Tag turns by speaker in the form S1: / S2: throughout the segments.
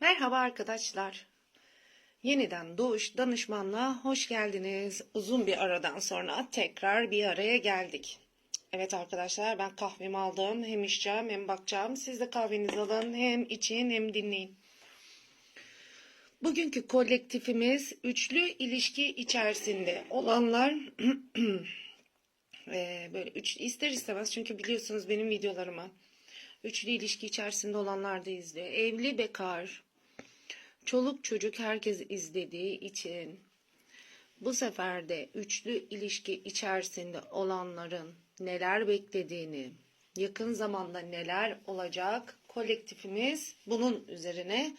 S1: Merhaba arkadaşlar. Yeniden Doğuş Danışmanlığa hoş geldiniz. Uzun bir aradan sonra tekrar bir araya geldik. Evet arkadaşlar ben kahvemi aldım. Hem içeceğim hem bakacağım. Siz de kahvenizi alın. Hem için hem dinleyin. Bugünkü kolektifimiz üçlü ilişki içerisinde olanlar böyle üç, ister istemez çünkü biliyorsunuz benim videolarımı üçlü ilişki içerisinde olanlar da izliyor. Evli bekar, çoluk çocuk herkes izlediği için bu sefer de üçlü ilişki içerisinde olanların neler beklediğini, yakın zamanda neler olacak kolektifimiz bunun üzerine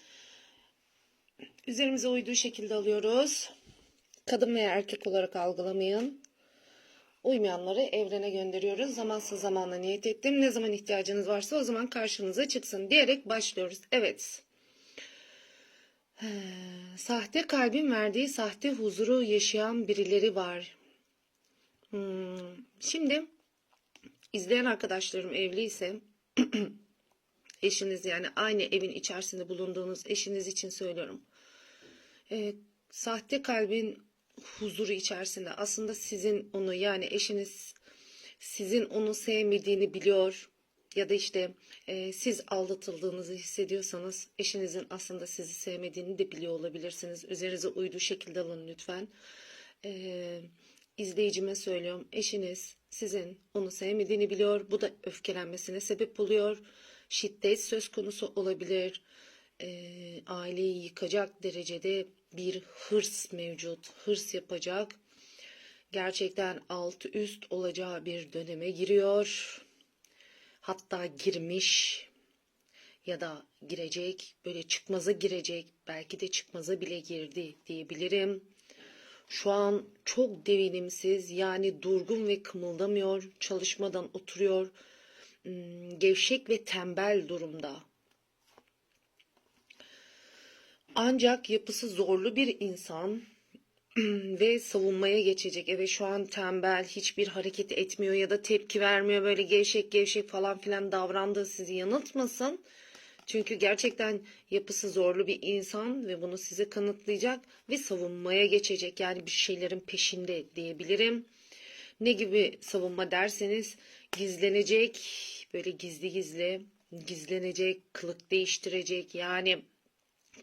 S1: üzerimize uyduğu şekilde alıyoruz. Kadın veya erkek olarak algılamayın. Uymayanları evrene gönderiyoruz. Zamansız zamanla niyet ettim. Ne zaman ihtiyacınız varsa o zaman karşınıza çıksın diyerek başlıyoruz. Evet. Sahte kalbin verdiği sahte huzuru yaşayan birileri var. Hmm, Şimdi izleyen arkadaşlarım evli ise eşiniz yani aynı evin içerisinde bulunduğunuz eşiniz için söylüyorum. Ee, sahte kalbin huzuru içerisinde aslında sizin onu yani eşiniz sizin onu sevmediğini biliyor ya da işte e, siz aldatıldığınızı hissediyorsanız eşinizin aslında sizi sevmediğini de biliyor olabilirsiniz. Üzerinize uyduğu şekilde alın lütfen. E, izleyicime söylüyorum. Eşiniz sizin onu sevmediğini biliyor. Bu da öfkelenmesine sebep oluyor. Şiddet söz konusu olabilir. E, aileyi yıkacak derecede bir hırs mevcut. Hırs yapacak. Gerçekten alt üst olacağı bir döneme giriyor. Hatta girmiş ya da girecek, böyle çıkmaza girecek, belki de çıkmaza bile girdi diyebilirim. Şu an çok devinimsiz yani durgun ve kımıldamıyor, çalışmadan oturuyor, hmm, gevşek ve tembel durumda. Ancak yapısı zorlu bir insan ve savunmaya geçecek. Evet şu an tembel, hiçbir hareket etmiyor ya da tepki vermiyor. Böyle gevşek gevşek falan filan davrandığı sizi yanıltmasın. Çünkü gerçekten yapısı zorlu bir insan ve bunu size kanıtlayacak ve savunmaya geçecek. Yani bir şeylerin peşinde diyebilirim. Ne gibi savunma derseniz gizlenecek, böyle gizli gizli gizlenecek, kılık değiştirecek. Yani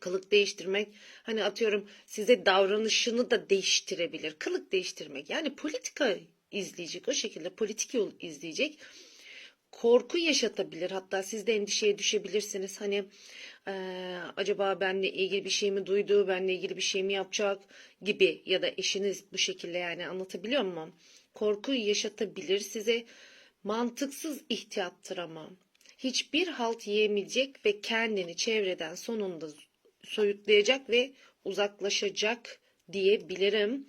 S1: kılık değiştirmek hani atıyorum size davranışını da değiştirebilir. Kılık değiştirmek yani politika izleyecek o şekilde politik yol izleyecek. Korku yaşatabilir hatta siz de endişeye düşebilirsiniz. Hani e, acaba benle ilgili bir şey mi duydu, benle ilgili bir şey mi yapacak gibi ya da eşiniz bu şekilde yani anlatabiliyor muyum? Korku yaşatabilir size mantıksız ihtiyattır ama hiçbir halt yiyemeyecek ve kendini çevreden sonunda soyutlayacak ve uzaklaşacak diyebilirim.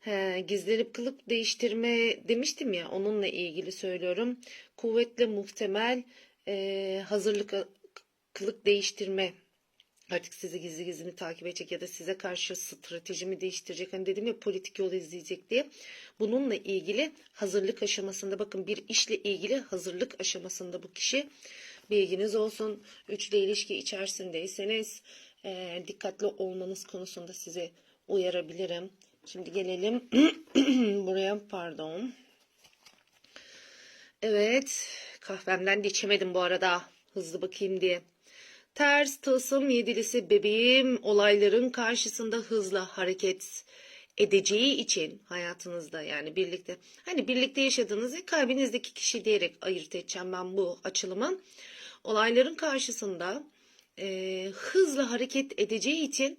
S1: He, gizlenip kılık değiştirme demiştim ya onunla ilgili söylüyorum. Kuvvetle muhtemel e, hazırlık kılık değiştirme artık sizi gizli gizli mi takip edecek ya da size karşı stratejimi değiştirecek. Hani dedim ya politik yol izleyecek diye. Bununla ilgili hazırlık aşamasında bakın bir işle ilgili hazırlık aşamasında bu kişi bilginiz olsun. Üçlü ilişki içerisindeyseniz e, dikkatli olmanız konusunda size uyarabilirim. Şimdi gelelim buraya pardon. Evet kahvemden de içemedim bu arada hızlı bakayım diye. Ters tılsım yedilisi bebeğim olayların karşısında hızlı hareket edeceği için hayatınızda yani birlikte hani birlikte yaşadığınız ve kalbinizdeki kişi diyerek ayırt edeceğim ben bu açılımı. Olayların karşısında e, hızlı hareket edeceği için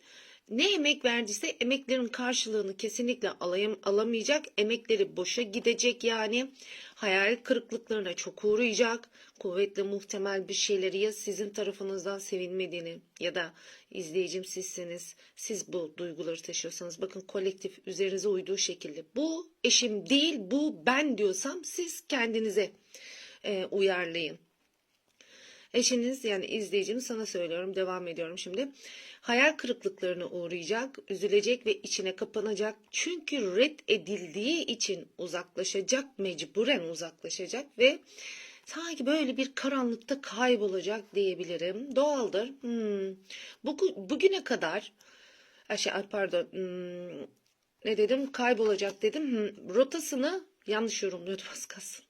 S1: ne emek verdiyse emeklerin karşılığını kesinlikle alayım, alamayacak. Emekleri boşa gidecek yani. Hayal kırıklıklarına çok uğrayacak. Kuvvetli muhtemel bir şeyleri ya sizin tarafınızdan sevinmediğini ya da izleyicim sizsiniz. Siz bu duyguları taşıyorsanız bakın kolektif üzerinize uyduğu şekilde. Bu eşim değil bu ben diyorsam siz kendinize e, uyarlayın. Eşiniz yani izleyicim sana söylüyorum devam ediyorum şimdi. Hayal kırıklıklarına uğrayacak, üzülecek ve içine kapanacak. Çünkü red edildiği için uzaklaşacak, mecburen uzaklaşacak ve sanki böyle bir karanlıkta kaybolacak diyebilirim. Doğaldır. Hmm. Bugü- bugüne kadar şey, pardon hmm, ne dedim kaybolacak dedim. Hmm, rotasını yanlış yorumluyordum az kalsın.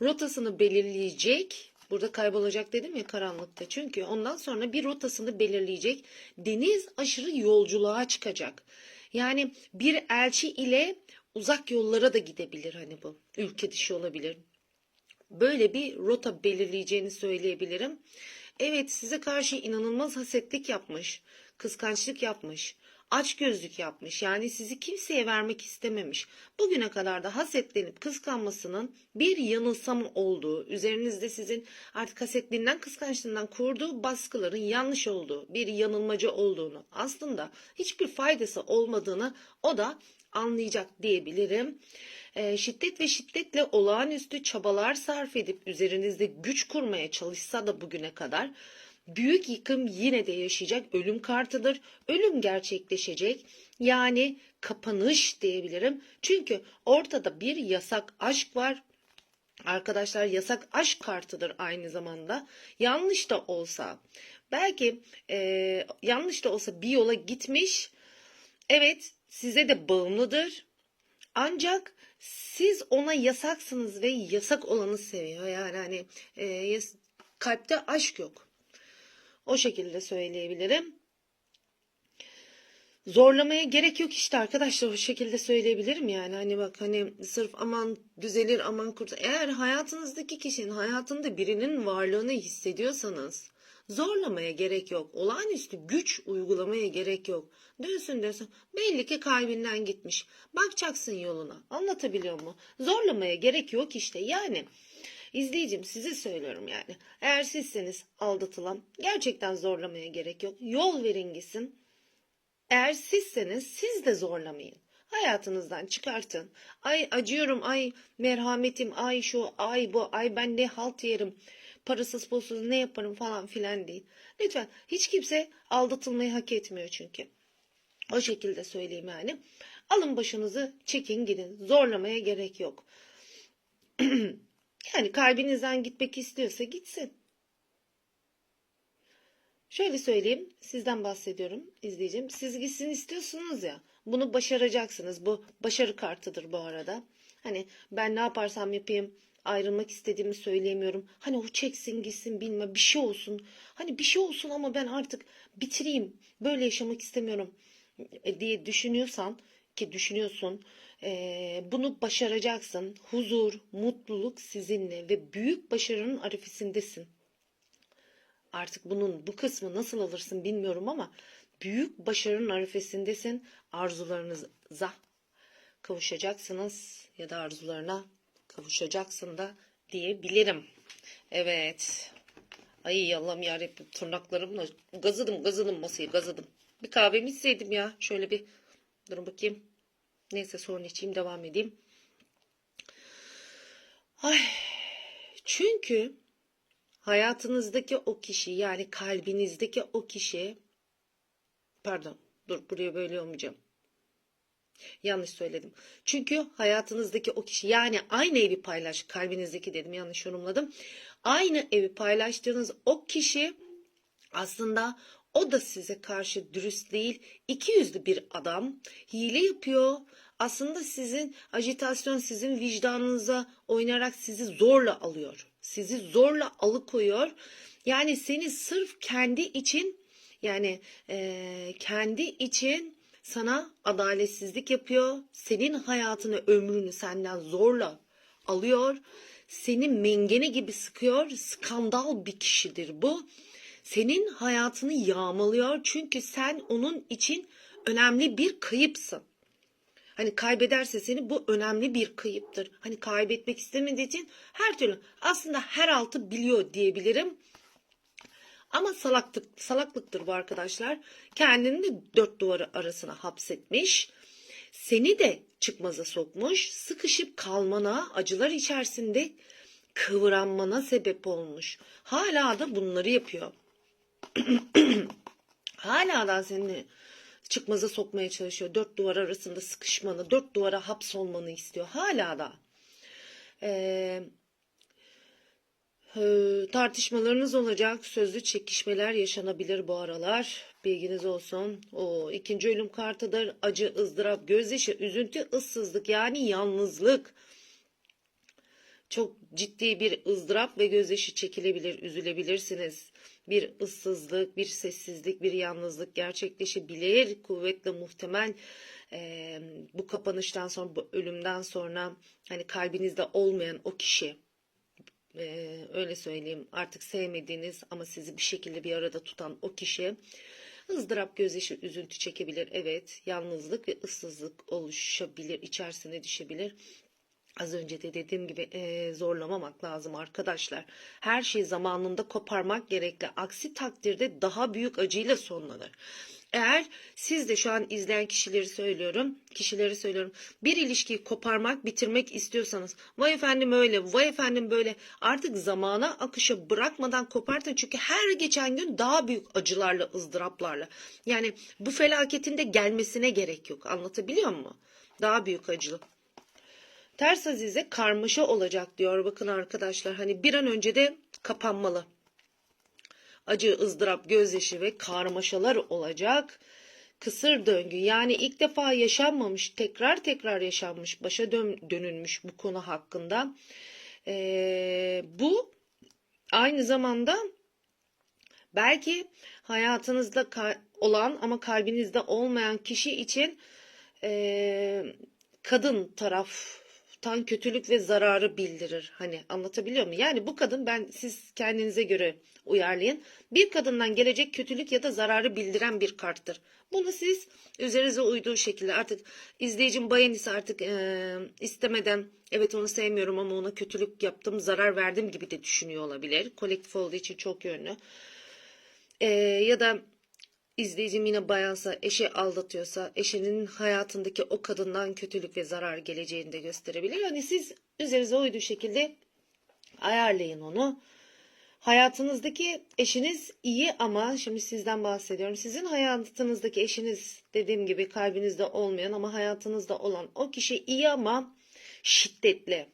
S1: Rotasını belirleyecek. Burada kaybolacak dedim ya karanlıkta. Çünkü ondan sonra bir rotasını belirleyecek. Deniz aşırı yolculuğa çıkacak. Yani bir elçi ile uzak yollara da gidebilir hani bu. Ülke dışı olabilir. Böyle bir rota belirleyeceğini söyleyebilirim. Evet size karşı inanılmaz hasetlik yapmış. Kıskançlık yapmış. Açgözlük yapmış. Yani sizi kimseye vermek istememiş. Bugüne kadar da hasetlenip kıskanmasının bir yanılsam olduğu, üzerinizde sizin artık hasetliğinden, kıskançlığından kurduğu baskıların yanlış olduğu, bir yanılmacı olduğunu, aslında hiçbir faydası olmadığını o da anlayacak diyebilirim. Ee, şiddet ve şiddetle olağanüstü çabalar sarf edip üzerinizde güç kurmaya çalışsa da bugüne kadar büyük yıkım yine de yaşayacak ölüm kartıdır. Ölüm gerçekleşecek. Yani kapanış diyebilirim. Çünkü ortada bir yasak aşk var. Arkadaşlar yasak aşk kartıdır aynı zamanda. Yanlış da olsa belki e, yanlış da olsa bir yola gitmiş. Evet size de bağımlıdır. Ancak siz ona yasaksınız ve yasak olanı seviyor. Yani hani e, kalpte aşk yok. O şekilde söyleyebilirim. Zorlamaya gerek yok işte arkadaşlar o şekilde söyleyebilirim yani. Hani bak hani sırf aman düzelir aman kurt eğer hayatınızdaki kişinin hayatında birinin varlığını hissediyorsanız zorlamaya gerek yok. Olağanüstü güç uygulamaya gerek yok. Dönsün dönsün. Belli ki kalbinden gitmiş. Bakacaksın yoluna. Anlatabiliyor mu? Zorlamaya gerek yok işte. Yani İzleyicim size söylüyorum yani. Eğer sizseniz aldatılan gerçekten zorlamaya gerek yok. Yol verin gitsin. Eğer sizseniz siz de zorlamayın. Hayatınızdan çıkartın. Ay acıyorum, ay merhametim, ay şu, ay bu, ay ben ne halt yerim. Parasız pulsuz ne yaparım falan filan değil. Lütfen hiç kimse aldatılmayı hak etmiyor çünkü. O şekilde söyleyeyim yani. Alın başınızı çekin gidin. Zorlamaya gerek yok. Yani kalbinizden gitmek istiyorsa gitsin. Şöyle söyleyeyim, sizden bahsediyorum izleyeceğim. Siz gitsin istiyorsunuz ya, bunu başaracaksınız. Bu başarı kartıdır bu arada. Hani ben ne yaparsam yapayım, ayrılmak istediğimi söyleyemiyorum. Hani o çeksin gitsin bilme bir şey olsun. Hani bir şey olsun ama ben artık bitireyim, böyle yaşamak istemiyorum e, diye düşünüyorsan ki düşünüyorsun e, bunu başaracaksın. Huzur, mutluluk sizinle ve büyük başarının arifesindesin. Artık bunun bu kısmı nasıl alırsın bilmiyorum ama büyük başarının arifesindesin. Arzularınıza kavuşacaksınız ya da arzularına kavuşacaksın da diyebilirim. Evet. Ay Allah'ım yarabbim tırnaklarımla gazıdım gazıdım masayı gazıdım. Bir kahvemi içseydim ya. Şöyle bir durun bakayım. Neyse sorun içeyim devam edeyim. Ay, çünkü hayatınızdaki o kişi yani kalbinizdeki o kişi pardon dur buraya böyle olmayacağım. Yanlış söyledim. Çünkü hayatınızdaki o kişi yani aynı evi paylaş kalbinizdeki dedim yanlış yorumladım. Aynı evi paylaştığınız o kişi aslında o da size karşı dürüst değil, iki yüzlü bir adam. Hile yapıyor. Aslında sizin ajitasyon sizin vicdanınıza oynayarak sizi zorla alıyor. Sizi zorla alıkoyuyor. Yani seni sırf kendi için yani eee, kendi için sana adaletsizlik yapıyor. Senin hayatını, ömrünü senden zorla alıyor. Seni mengene gibi sıkıyor. Skandal bir kişidir bu. Senin hayatını yağmalıyor çünkü sen onun için önemli bir kayıpsın. Hani kaybederse seni bu önemli bir kayıptır. Hani kaybetmek istemediği için her türlü aslında her altı biliyor diyebilirim. Ama salaklık, salaklıktır bu arkadaşlar. Kendini de dört duvarı arasına hapsetmiş. Seni de çıkmaza sokmuş. Sıkışıp kalmana, acılar içerisinde kıvranmana sebep olmuş. Hala da bunları yapıyor. Hala da seni çıkmaza sokmaya çalışıyor. Dört duvar arasında sıkışmanı, dört duvara hapsolmanı istiyor. Hala da. Ee, Ee, tartışmalarınız olacak, sözlü çekişmeler yaşanabilir bu aralar. Bilginiz olsun. O ikinci ölüm kartıdır. Acı, ızdırap, gözyaşı, üzüntü, ıssızlık yani yalnızlık. Çok ciddi bir ızdırap ve gözyaşı çekilebilir, üzülebilirsiniz. Bir ıssızlık, bir sessizlik, bir yalnızlık gerçekleşebilir. Kuvvetle muhtemel eee, bu kapanıştan sonra, bu ölümden sonra hani kalbinizde olmayan o kişi ee, öyle söyleyeyim artık sevmediğiniz ama sizi bir şekilde bir arada tutan o kişi ızdırap gözyaşı üzüntü çekebilir evet yalnızlık ve ıssızlık oluşabilir içerisine düşebilir Az önce de dediğim gibi eee, zorlamamak lazım arkadaşlar. Her şeyi zamanında koparmak gerekli. Aksi takdirde daha büyük acıyla sonlanır. Eğer siz de şu an izleyen kişileri söylüyorum, kişileri söylüyorum. Bir ilişkiyi koparmak, bitirmek istiyorsanız, vay efendim öyle, vay efendim böyle artık zamana akışa bırakmadan kopartın. Çünkü her geçen gün daha büyük acılarla, ızdıraplarla. Yani bu felaketin de gelmesine gerek yok. Anlatabiliyor muyum? Daha büyük acı. Ters azize karmaşa olacak diyor. Bakın arkadaşlar hani bir an önce de kapanmalı. Acı, ızdırap, gözyaşı ve karmaşalar olacak. Kısır döngü yani ilk defa yaşanmamış, tekrar tekrar yaşanmış, başa dön, dönülmüş bu konu hakkında. Ee, bu aynı zamanda belki hayatınızda olan ama kalbinizde olmayan kişi için ee, kadın taraftan kötülük ve zararı bildirir. Hani anlatabiliyor muyum? Yani bu kadın ben siz kendinize göre uyarlayın. Bir kadından gelecek kötülük ya da zararı bildiren bir karttır. Bunu siz üzerinize uyduğu şekilde artık izleyicim bayan ise artık e, istemeden evet onu sevmiyorum ama ona kötülük yaptım, zarar verdim gibi de düşünüyor olabilir. Kolektif olduğu için çok yönlü. E, ya da İzleyicim yine bayansa, eşi aldatıyorsa, eşinin hayatındaki o kadından kötülük ve zarar geleceğini de gösterebilir. Hani siz üzerinize uyduğu şekilde ayarlayın onu. Hayatınızdaki eşiniz iyi ama şimdi sizden bahsediyorum. Sizin hayatınızdaki eşiniz dediğim gibi kalbinizde olmayan ama hayatınızda olan o kişi iyi ama şiddetli.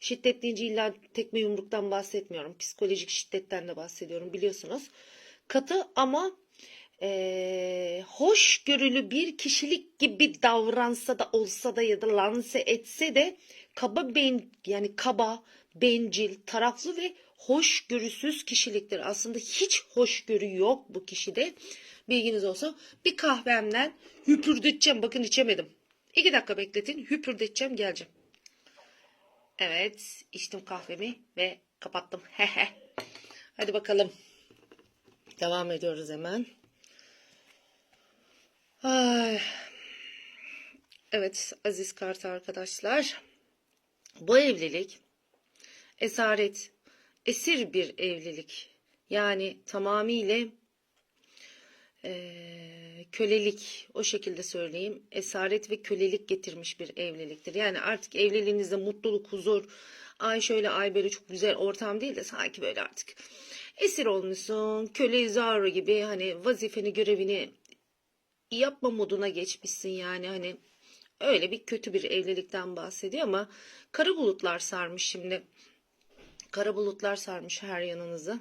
S1: Şiddet deyince illa tekme yumruktan bahsetmiyorum. Psikolojik şiddetten de bahsediyorum biliyorsunuz. Katı ama eee hoşgörülü bir kişilik gibi davransa da olsa da ya da lanse etse de kaba ben yani kaba, bencil, taraflı ve hoşgörüsüz kişiliktir. Aslında hiç hoşgörü yok bu kişide. Bilginiz olsun. Bir kahvemden hüpürdeteceğim. Bakın içemedim. İki dakika bekletin. Hüpürdeteceğim geleceğim. Evet içtim kahvemi ve kapattım. Hadi bakalım. Devam ediyoruz hemen. Ay. Evet Aziz Kart arkadaşlar. Bu evlilik esaret, esir bir evlilik. Yani tamamıyla eee, kölelik o şekilde söyleyeyim. Esaret ve kölelik getirmiş bir evliliktir. Yani artık evliliğinizde mutluluk, huzur, ay şöyle ay böyle çok güzel ortam değil de sanki böyle artık esir olmuşsun, köle zar gibi hani vazifeni, görevini yapma moduna geçmişsin yani hani öyle bir kötü bir evlilikten bahsediyor ama kara bulutlar sarmış şimdi. Kara bulutlar sarmış her yanınızı.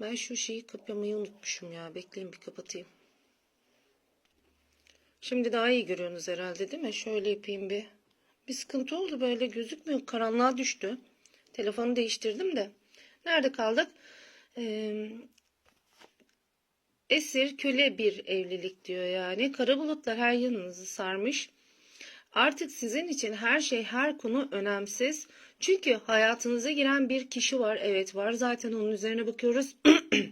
S1: Ben şu şeyi kapamayı unutmuşum ya. Bekleyin bir kapatayım. Şimdi daha iyi görüyorsunuz herhalde değil mi? Şöyle yapayım bir. Bir sıkıntı oldu böyle gözükmüyor. Karanlığa düştü. Telefonu değiştirdim de. Nerede kaldık? Ee, esir köle bir evlilik diyor yani. Kara bulutlar her yanınızı sarmış. Artık sizin için her şey her konu önemsiz. Çünkü hayatınıza giren bir kişi var. Evet var zaten onun üzerine bakıyoruz.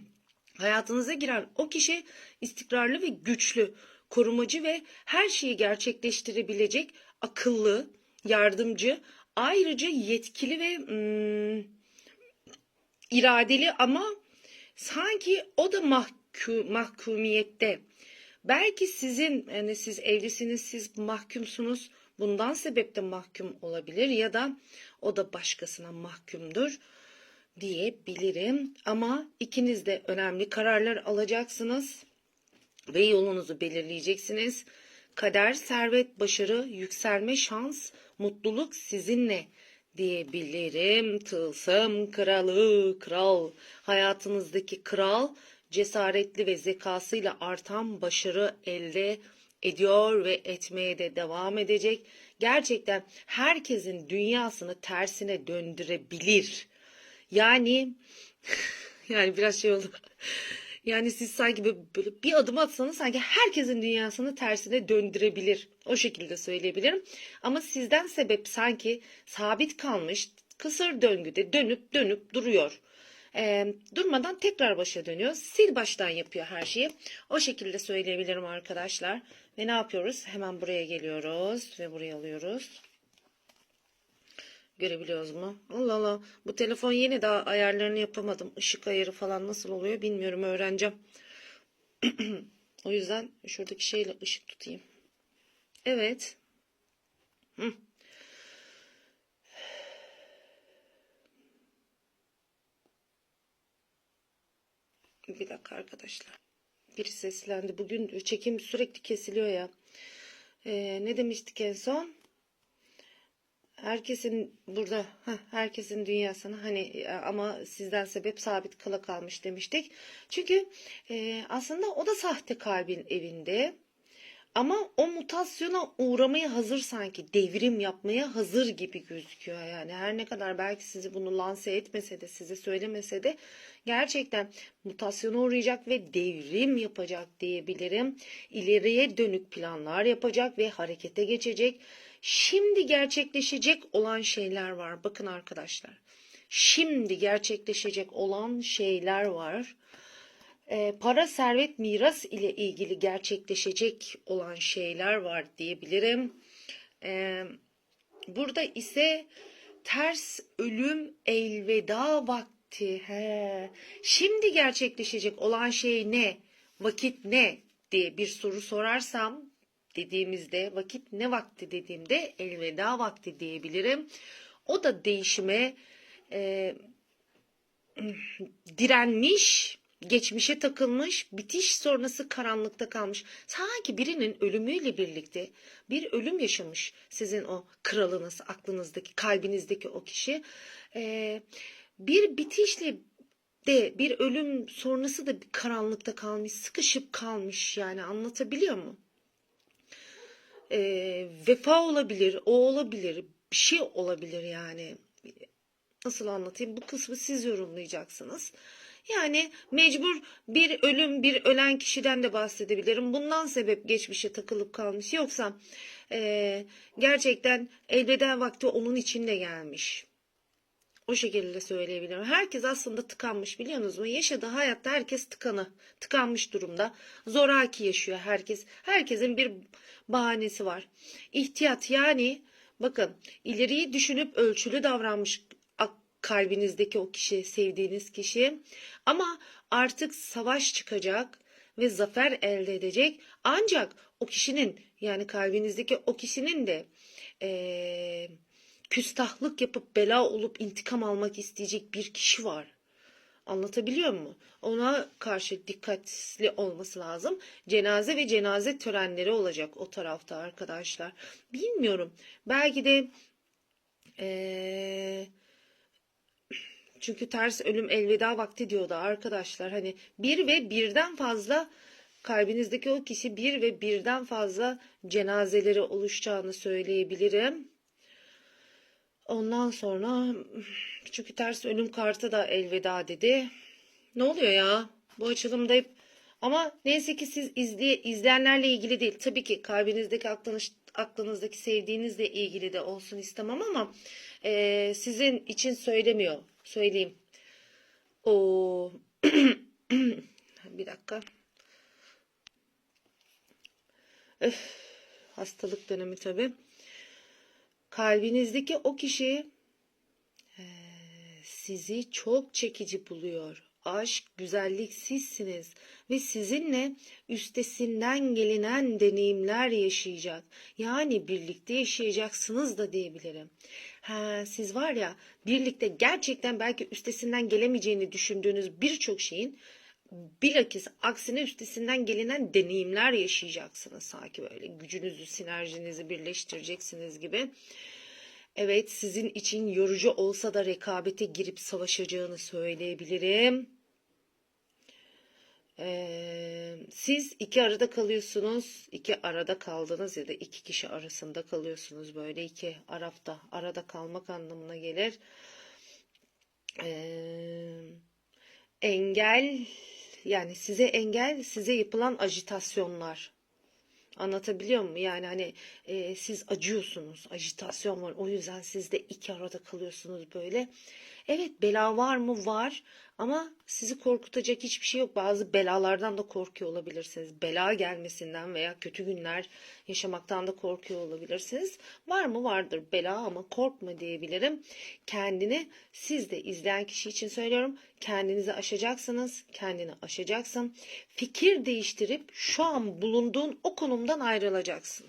S1: hayatınıza giren o kişi istikrarlı ve güçlü, korumacı ve her şeyi gerçekleştirebilecek akıllı, yardımcı, ayrıca yetkili ve hmm, iradeli ama sanki o da mahkum, mahkumiyette. Belki sizin yani siz evlisiniz, siz mahkumsunuz. Bundan sebep de mahkum olabilir ya da o da başkasına mahkumdur diyebilirim. Ama ikiniz de önemli kararlar alacaksınız ve yolunuzu belirleyeceksiniz. Kader, servet, başarı, yükselme, şans, mutluluk sizinle diyebilirim. Tılsım kralı, kral. Hayatınızdaki kral cesaretli ve zekasıyla artan başarı elde ediyor ve etmeye de devam edecek. Gerçekten herkesin dünyasını tersine döndürebilir. Yani yani biraz şey oldu. Yani siz sanki böyle, bir adım atsanız sanki herkesin dünyasını tersine döndürebilir. O şekilde söyleyebilirim. Ama sizden sebep sanki sabit kalmış kısır döngüde dönüp dönüp duruyor. Ee, durmadan tekrar başa dönüyor. Sil baştan yapıyor her şeyi. O şekilde söyleyebilirim arkadaşlar. Ve ne yapıyoruz? Hemen buraya geliyoruz ve buraya alıyoruz. Görebiliyoruz mu? Allah Allah. Bu telefon yeni daha ayarlarını yapamadım. Işık ayarı falan nasıl oluyor bilmiyorum. Öğreneceğim. o yüzden şuradaki şeyle ışık tutayım. Evet. Hı. Bir dakika arkadaşlar. Biri seslendi. Bugün çekim sürekli kesiliyor ya. Ee, ne demiştik en son? Herkesin burada, heh, herkesin dünyasını hani e, ama sizden sebep sabit kala kalmış demiştik. Çünkü e, aslında o da sahte kalbin evinde. Ama o mutasyona uğramaya hazır sanki devrim yapmaya hazır gibi gözüküyor yani her ne kadar belki sizi bunu lanse etmese de size söylemese de gerçekten mutasyona uğrayacak ve devrim yapacak diyebilirim. İleriye dönük planlar yapacak ve harekete geçecek. Şimdi gerçekleşecek olan şeyler var. Bakın arkadaşlar. Şimdi gerçekleşecek olan şeyler var para, servet, miras ile ilgili gerçekleşecek olan şeyler var diyebilirim. E, burada ise ters ölüm elveda vakti. He. Şimdi gerçekleşecek olan şey ne? Vakit ne? diye bir soru sorarsam dediğimizde vakit ne vakti dediğimde elveda vakti diyebilirim. O da değişime e, direnmiş geçmişe takılmış, bitiş sonrası karanlıkta kalmış. Sanki birinin ölümüyle birlikte bir ölüm yaşamış sizin o kralınız, aklınızdaki, kalbinizdeki o kişi. Ee, bir bitişle de bir ölüm sonrası da bir karanlıkta kalmış, sıkışıp kalmış yani anlatabiliyor mu? Ee, vefa olabilir, o olabilir, bir şey olabilir yani. Nasıl anlatayım? Bu kısmı siz yorumlayacaksınız. Yani mecbur bir ölüm bir ölen kişiden de bahsedebilirim. Bundan sebep geçmişe takılıp kalmış. Yoksa e, gerçekten elveda vakti onun içinde gelmiş. O şekilde söyleyebilirim. Herkes aslında tıkanmış biliyorsunuz mu? Yaşadığı hayatta herkes tıkanı, tıkanmış durumda. Zoraki yaşıyor herkes. Herkesin bir bahanesi var. İhtiyat yani bakın ileriyi düşünüp ölçülü davranmış kalbinizdeki o kişi, sevdiğiniz kişi. Ama artık savaş çıkacak ve zafer elde edecek. Ancak o kişinin yani kalbinizdeki o kişinin de ee, küstahlık yapıp bela olup intikam almak isteyecek bir kişi var. Anlatabiliyor mu? Ona karşı dikkatli olması lazım. Cenaze ve cenaze törenleri olacak o tarafta arkadaşlar. Bilmiyorum. Belki de eee çünkü ters ölüm elveda vakti diyordu arkadaşlar. Hani bir ve birden fazla kalbinizdeki o kişi bir ve birden fazla cenazeleri oluşacağını söyleyebilirim. Ondan sonra çünkü ters ölüm kartı da elveda dedi. Ne oluyor ya? Bu açılımda hep ama neyse ki siz izley izleyenlerle ilgili değil. Tabii ki kalbinizdeki aklınız, aklınızdaki sevdiğinizle ilgili de olsun istemem ama e, sizin için söylemiyor söyleyeyim. O bir dakika. Öf, hastalık dönemi tabi. Kalbinizdeki o kişi sizi çok çekici buluyor. Aşk, güzellik sizsiniz ve sizinle üstesinden gelinen deneyimler yaşayacak. Yani birlikte yaşayacaksınız da diyebilirim. Ha, siz var ya birlikte gerçekten belki üstesinden gelemeyeceğini düşündüğünüz birçok şeyin bilakis aksine üstesinden gelinen deneyimler yaşayacaksınız sanki böyle gücünüzü, sinerjinizi birleştireceksiniz gibi. Evet, sizin için yorucu olsa da rekabete girip savaşacağını söyleyebilirim. Ee, siz iki arada kalıyorsunuz, iki arada kaldınız ya da iki kişi arasında kalıyorsunuz böyle iki arafta arada kalmak anlamına gelir. Ee, engel yani size engel size yapılan ajitasyonlar. Anlatabiliyor muyum? Yani hani e, siz acıyorsunuz, ajitasyon var. O yüzden siz de iki arada kalıyorsunuz böyle. Evet bela var mı? Var. Ama sizi korkutacak hiçbir şey yok. Bazı belalardan da korkuyor olabilirsiniz. Bela gelmesinden veya kötü günler yaşamaktan da korkuyor olabilirsiniz. Var mı? Vardır bela ama korkma diyebilirim. Kendini siz de izleyen kişi için söylüyorum. Kendinizi aşacaksınız. Kendini aşacaksın. Fikir değiştirip şu an bulunduğun o konumdan ayrılacaksın.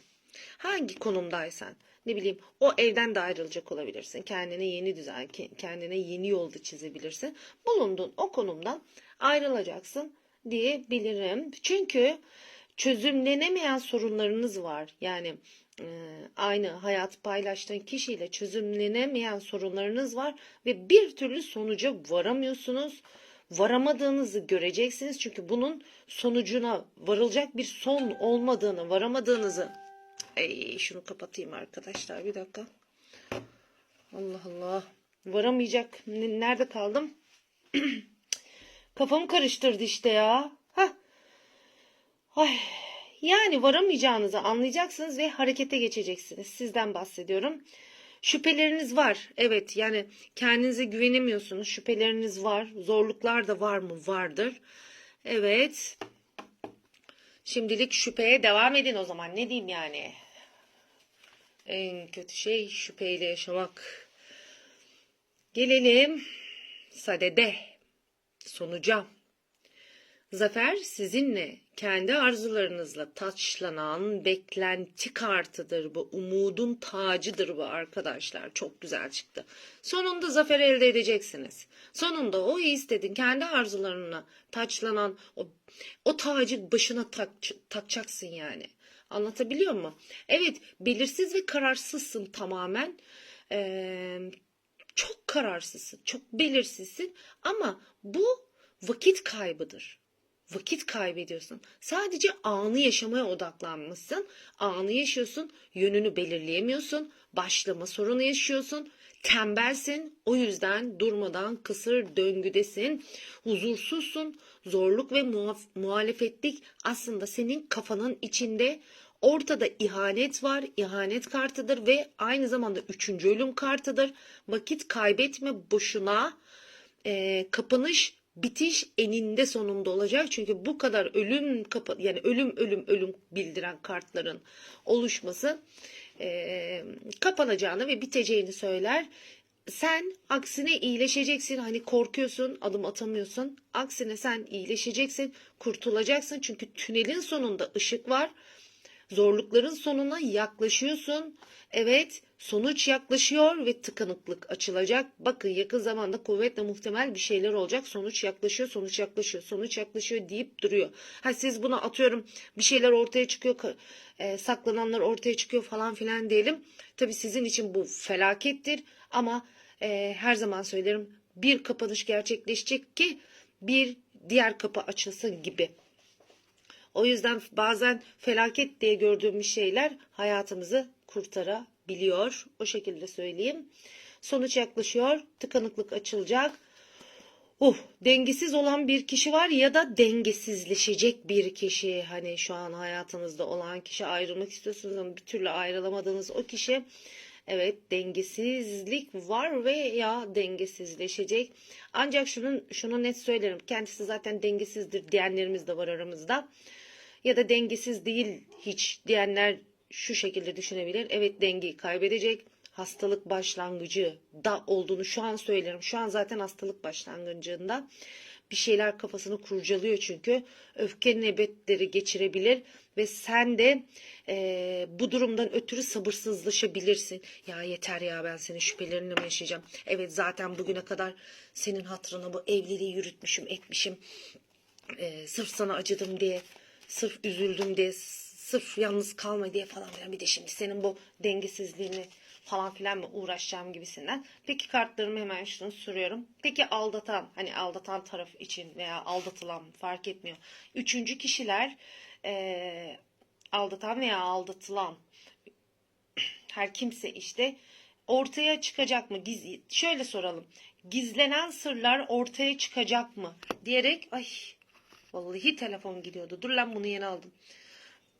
S1: Hangi konumdaysan ne bileyim o evden de ayrılacak olabilirsin. Kendine yeni düzen, ke- kendine yeni yolda çizebilirsin. Bulunduğun o konumdan ayrılacaksın diyebilirim. Çünkü çözümlenemeyen sorunlarınız var. Yani aynı hayat paylaştığın kişiyle çözümlenemeyen sorunlarınız var ve bir türlü sonuca varamıyorsunuz. Varamadığınızı göreceksiniz çünkü bunun sonucuna varılacak bir son olmadığını, varamadığınızı Ey şunu kapatayım arkadaşlar bir dakika. Allah Allah. Varamayacak. Nerede kaldım? Kafamı karıştırdı işte ya. Hah. Ay. Yani varamayacağınızı anlayacaksınız ve harekete geçeceksiniz. Sizden bahsediyorum. Şüpheleriniz var. Evet yani kendinize güvenemiyorsunuz. Şüpheleriniz var. Zorluklar da var mı? Vardır. Evet. Şimdilik şüpheye devam edin o zaman. Ne diyeyim yani? En kötü şey şüpheyle yaşamak. Gelelim sadede, sonuca. Zafer sizinle kendi arzularınızla taçlanan beklenti kartıdır bu. Umudun tacıdır bu arkadaşlar. Çok güzel çıktı. Sonunda zafer elde edeceksiniz. Sonunda o istediğin kendi arzularına taçlanan o, o tacı başına tak, takacaksın yani. Anlatabiliyor muyum? Evet belirsiz ve kararsızsın tamamen. Ee, çok kararsızsın, çok belirsizsin ama bu vakit kaybıdır. Vakit kaybediyorsun. Sadece anı yaşamaya odaklanmışsın. Anı yaşıyorsun, yönünü belirleyemiyorsun, başlama sorunu yaşıyorsun. Tembelsin, o yüzden durmadan kısır döngüdesin, huzursuzsun, zorluk ve muhaf- muhalefetlik aslında senin kafanın içinde Ortada ihanet var, ihanet kartıdır ve aynı zamanda üçüncü ölüm kartıdır. Vakit kaybetme boşuna, e, kapanış, bitiş eninde sonunda olacak. Çünkü bu kadar ölüm, yani ölüm, ölüm, ölüm bildiren kartların oluşması e, kapanacağını ve biteceğini söyler. Sen aksine iyileşeceksin. Hani korkuyorsun, adım atamıyorsun. Aksine sen iyileşeceksin, kurtulacaksın. Çünkü tünelin sonunda ışık var. Zorlukların sonuna yaklaşıyorsun. Evet, sonuç yaklaşıyor ve tıkanıklık açılacak. Bakın yakın zamanda kuvvetle muhtemel bir şeyler olacak. Sonuç yaklaşıyor, sonuç yaklaşıyor, sonuç yaklaşıyor deyip duruyor. Ha siz buna atıyorum bir şeyler ortaya çıkıyor, e, saklananlar ortaya çıkıyor falan filan diyelim. Tabii sizin için bu felakettir ama e, her zaman söylerim bir kapanış gerçekleşecek ki bir diğer kapı açılsın gibi. O yüzden bazen felaket diye gördüğümüz şeyler hayatımızı kurtarabiliyor. O şekilde söyleyeyim. Sonuç yaklaşıyor. Tıkanıklık açılacak. Uh, dengesiz olan bir kişi var ya da dengesizleşecek bir kişi. Hani şu an hayatınızda olan kişi ayrılmak istiyorsunuz ama bir türlü ayrılamadığınız o kişi. Evet dengesizlik var ve ya dengesizleşecek. Ancak şunun şunu net söylerim. Kendisi zaten dengesizdir diyenlerimiz de var aramızda ya da dengesiz değil hiç diyenler şu şekilde düşünebilir. Evet dengeyi kaybedecek. Hastalık başlangıcı da olduğunu şu an söylerim. Şu an zaten hastalık başlangıcında bir şeyler kafasını kurcalıyor çünkü öfke nöbetleri geçirebilir ve sen de e, bu durumdan ötürü sabırsızlaşabilirsin. Ya yeter ya ben senin şüphelerini mi yaşayacağım? Evet zaten bugüne kadar senin hatırına bu evliliği yürütmüşüm etmişim. E, sırf sana acıdım diye sırf üzüldüm diye, sırf yalnız kalma diye falan filan. Bir de şimdi senin bu dengesizliğini falan filan mı uğraşacağım gibisinden. Peki kartlarımı hemen şunu soruyorum. Peki aldatan hani aldatan taraf için veya aldatılan fark etmiyor. Üçüncü kişiler eee, aldatan veya aldatılan her kimse işte ortaya çıkacak mı? Giz, şöyle soralım. Gizlenen sırlar ortaya çıkacak mı? Diyerek ay vallahi telefon gidiyordu. Dur lan bunu yeni aldım.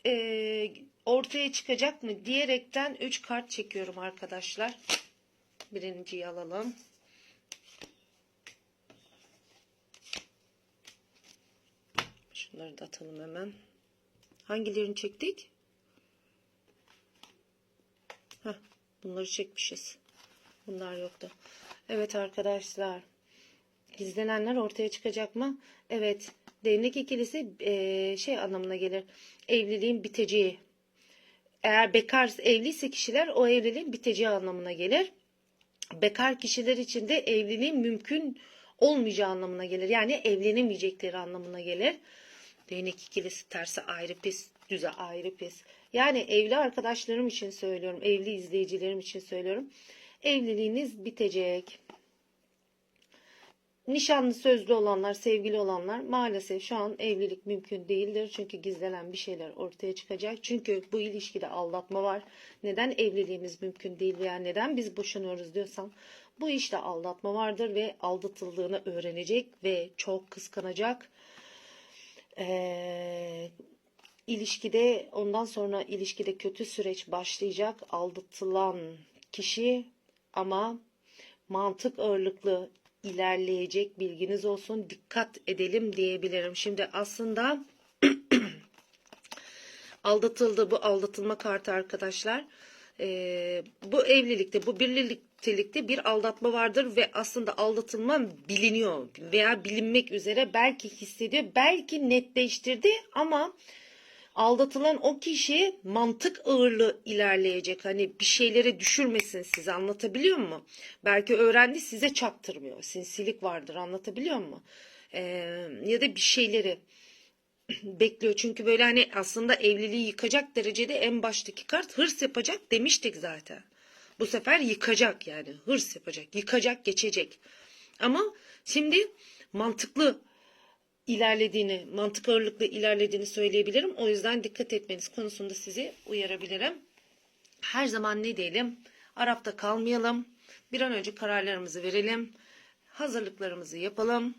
S1: Ee, ortaya çıkacak mı diyerekten 3 kart çekiyorum arkadaşlar. Birinciyi alalım. Şunları da atalım hemen. Hangilerini çektik? Heh, bunları çekmişiz. Bunlar yoktu. Evet arkadaşlar. Gizlenenler ortaya çıkacak mı? Evet. Değnek ikilisi eee, şey anlamına gelir. Evliliğin biteceği. Eğer bekar evliyse kişiler o evliliğin biteceği anlamına gelir. Bekar kişiler için de evliliğin mümkün olmayacağı anlamına gelir. Yani evlenemeyecekleri anlamına gelir. Değnek ikilisi tersi ayrı pis, düze ayrı pis. Yani evli arkadaşlarım için söylüyorum, evli izleyicilerim için söylüyorum. Evliliğiniz bitecek. Nişanlı sözlü olanlar, sevgili olanlar maalesef şu an evlilik mümkün değildir. Çünkü gizlenen bir şeyler ortaya çıkacak. Çünkü bu ilişkide aldatma var. Neden evliliğimiz mümkün değil veya neden biz boşanıyoruz diyorsan bu işte aldatma vardır ve aldatıldığını öğrenecek ve çok kıskanacak. Ee, ilişkide ondan sonra ilişkide kötü süreç başlayacak. Aldatılan kişi ama mantık ağırlıklı ilerleyecek bilginiz olsun. Dikkat edelim diyebilirim. Şimdi aslında aldatıldı bu aldatılma kartı arkadaşlar. Ee, bu evlilikte bu birliktelikte bir aldatma vardır ve aslında aldatılma biliniyor veya bilinmek üzere belki hissediyor belki netleştirdi ama aldatılan o kişi mantık ağırlığı ilerleyecek. Hani bir şeylere düşürmesin sizi anlatabiliyor mu? Belki öğrendi size çaktırmıyor. Sinsilik vardır anlatabiliyor mu? Ee, ya da bir şeyleri bekliyor. Çünkü böyle hani aslında evliliği yıkacak derecede en baştaki kart hırs yapacak demiştik zaten. Bu sefer yıkacak yani hırs yapacak, yıkacak, geçecek. Ama şimdi mantıklı ilerlediğini, mantık ağırlıklı ilerlediğini söyleyebilirim. O yüzden dikkat etmeniz konusunda sizi uyarabilirim. Her zaman ne diyelim? Arapta kalmayalım. Bir an önce kararlarımızı verelim. Hazırlıklarımızı yapalım.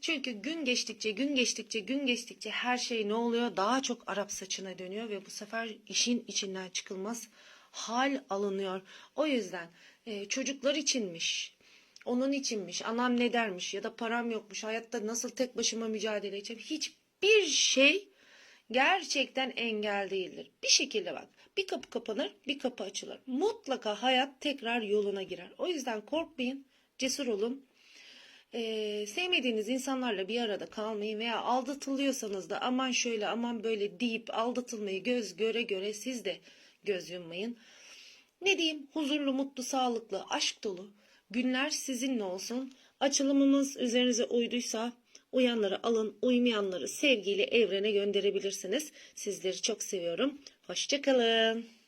S1: Çünkü gün geçtikçe, gün geçtikçe, gün geçtikçe her şey ne oluyor? Daha çok Arap saçına dönüyor ve bu sefer işin içinden çıkılmaz hal alınıyor. O yüzden e, çocuklar içinmiş, onun içinmiş, anam ne dermiş ya da param yokmuş, hayatta nasıl tek başıma mücadele edeceğim. Hiçbir şey gerçekten engel değildir. Bir şekilde bak, bir kapı kapanır, bir kapı açılır. Mutlaka hayat tekrar yoluna girer. O yüzden korkmayın, cesur olun. Ee, sevmediğiniz insanlarla bir arada kalmayın veya aldatılıyorsanız da aman şöyle aman böyle deyip aldatılmayı göz göre göre siz de göz yummayın. Ne diyeyim? Huzurlu, mutlu, sağlıklı, aşk dolu günler sizinle olsun. Açılımımız üzerinize uyduysa uyanları alın, uymayanları sevgiyle evrene gönderebilirsiniz. Sizleri çok seviyorum. Hoşçakalın.